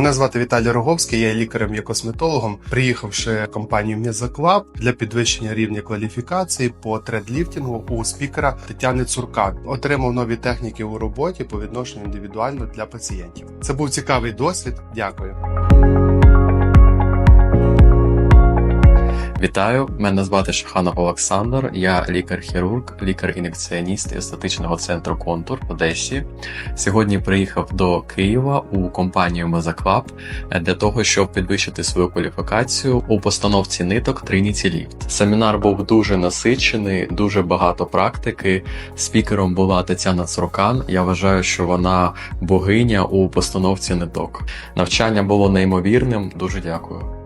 Мене звати Віталій Роговський, я є лікарем і косметологом. Приїхавши в компанію Мезоклаб для підвищення рівня кваліфікації по тредліфтингу у спікера Тетяни Цурка. Отримав нові техніки у роботі по відношенню індивідуально для пацієнтів. Це був цікавий досвід. Дякую. Вітаю, мене звати Шаханов Олександр. Я лікар-хірург, лікар-ін'єкціоніст естетичного центру Контур в Одесі. Сьогодні приїхав до Києва у компанію Мезаклаб для того, щоб підвищити свою кваліфікацію у постановці ниток Trinity Lift. Семінар був дуже насичений, дуже багато практики. Спікером була Тетяна Цуркан. Я вважаю, що вона богиня у постановці ниток. Навчання було неймовірним. Дуже дякую.